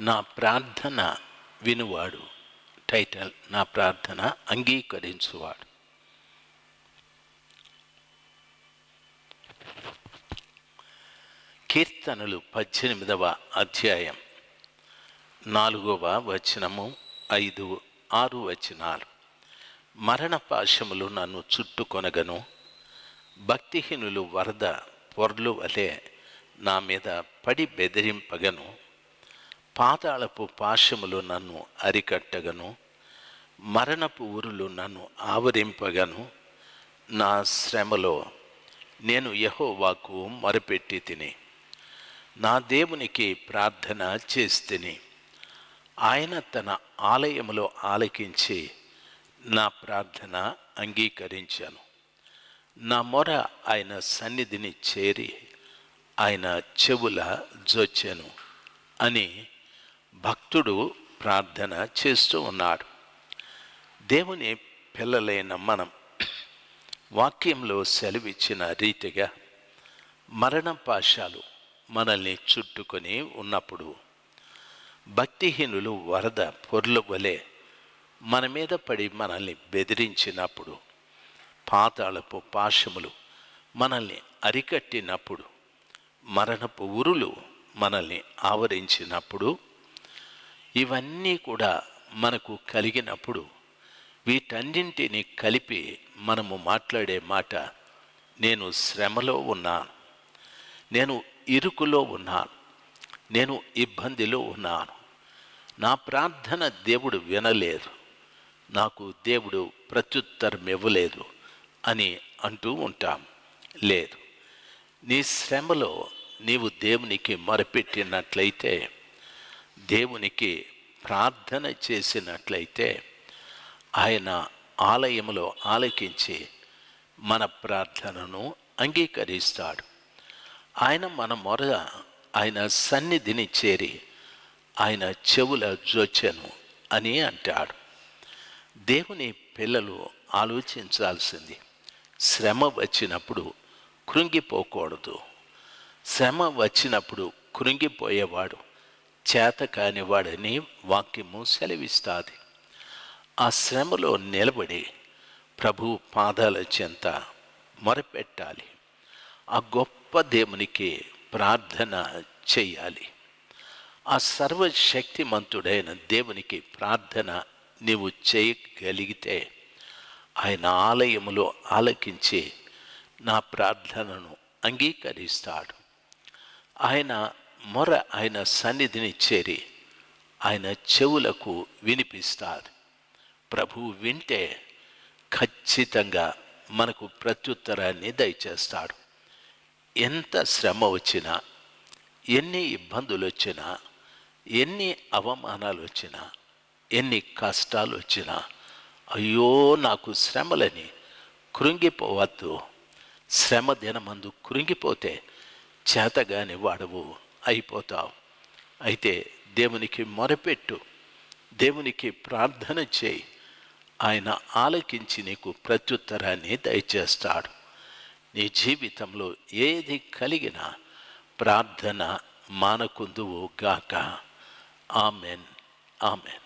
నా ప్రార్థన వినువాడు. టైటిల్ నా ప్రార్థన అంగీకరించువాడు. కీర్తనలు పద్దెనిమిదవ అధ్యాయం. నాలుగవ వచనము ఐదు ఆరు వచనాలు. మరణ పాశములు నన్ను చుట్టుకొనగను. భక్తిహీనులు వరద పొర్లు వలె నా మీద పడి బెదిరింపగను పాతాళపు పాశములు నన్ను అరికట్టగను మరణపు ఊరులు నన్ను ఆవరింపగను. నా శ్రమలో నేను యహోవాకు మొరపెట్టి తిని నా దేవునికి ప్రార్థన చేస్తిని. ఆయన తన ఆలయములో ఆలకించి నా ప్రార్థన అంగీకరించాను. నా మొర ఆయన సన్నిధిని చేరి ఆయన చెవుల జొచ్చెను అని భక్తుడు ప్రార్థన చేస్తూ ఉన్నాడు. దేవుని పిల్లలైన మనం వాక్యంలో సెలవిచ్చిన రీతిగా మరణ పాశాలు మనల్ని చుట్టుకొని ఉన్నప్పుడు భక్తిహీనులు వరద పొర్ల వలె మన మీద పడి మనల్ని బెదిరించినప్పుడు పాతాళపు పాశములు మనల్ని అరికట్టినప్పుడు మరణపు ఉరులు మనల్ని ఆవరించినప్పుడు ఇవన్నీ కూడా మనకు కలిగినప్పుడు వీటన్నింటిని కలిపి మనము మాట్లాడే మాట నేను శ్రమలో ఉన్నాను నేను ఇరుకులో ఉన్నాను నేను ఇబ్బందిలో ఉన్నాను నా ప్రార్థన దేవుడు వినలేదు నాకు దేవుడు ప్రత్యుత్తరం ఇవ్వలేదు అని అంటూ ఉంటాం. లేదు. నీ శ్రమలో నీవు దేవునికి మొరపెట్టినట్లయితే దేవునికి ప్రార్థన చేసినట్లయితే ఆయన ఆలయంలో ఆలకించి మన ప్రార్థనను అంగీకరిస్తాడు. ఆయన మన మొర ఆయన సన్నిధిని చేరి ఆయన చెవుల జోచెను అని అంటాడు. దేవుని పిల్లలు ఆలోచించాల్సింది శ్రమ వచ్చినప్పుడు కృంగిపోకూడదు. శ్రమ వచ్చినప్పుడు కృంగిపోయేవాడు చేత కానివాడని వాక్యము సెలవిస్తుంది. ఆ శ్రమలో నిలబడి ప్రభు పాదాల చెంత మొరపెట్టాలి. ఆ గొప్ప దేవునికి ప్రార్థన చేయాలి. ఆ సర్వశక్తిమంతుడైన దేవునికి ప్రార్థన నీవు చేయగలిగితే ఆయన ఆలయములో ఆలకించి నా ప్రార్థనను అంగీకరిస్తాడు. ఆయన మొర ఆయన సన్నిధిని చేరి ఆయన చెవులకు వినిపిస్తాడు ప్రభు వింటే ఖచ్చితంగా మనకు ప్రత్యుత్తరాన్ని దయచేస్తాడు. ఎంత శ్రమ వచ్చినా ఎన్ని ఇబ్బందులు వచ్చినా ఎన్ని అవమానాలు వచ్చినా ఎన్ని కష్టాలు వచ్చినా అయ్యో నాకు శ్రమలని కృంగిపోవద్దు. శ్రమ దినమందు కృంగిపోతే చేతగాని వాడవు అయిపోతావు. అయితే దేవునికి మొరపెట్టు. దేవునికి ప్రార్థన చేయి. ఆయన ఆలకించి నీకు ప్రత్యుత్తరాన్ని దయచేస్తాడు. నీ జీవితంలో ఏది కలిగినా ప్రార్థన మానకుందువు గాక. ఆమెన్. ఆమెన్.